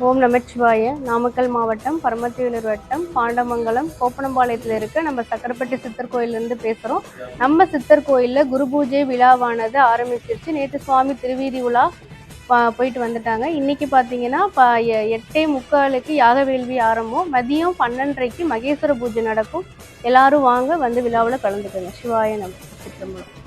ஓம் நமச்சிவாய. நாமக்கல் மாவட்டம் பரமத்தியூர் வட்டம் பாண்டமங்கலம் கோப்பனம்பாளையத்தில் இருக்க நம்ம சக்கரப்பட்டி சித்தர் கோயிலேருந்து பேசுகிறோம் நம்ம சித்தர் கோயிலில் குரு பூஜை விழாவானது ஆரம்பிச்சிருச்சு. நேற்று சுவாமி திருவீதி உலா போயிட்டு வந்துட்டாங்க. இன்னைக்கு பார்த்தீங்கன்னா இப்போ எட்டே முக்காலுக்கு யாக வேள்வி ஆரம்பம். மதியம் பன்னெண்டரைக்கு மகேஸ்வர பூஜை நடக்கும். எல்லாரும் வாங்க வந்து விழாவில் கலந்துக்கோங்க. சிவாய நம்ம சித்திரம்பலம்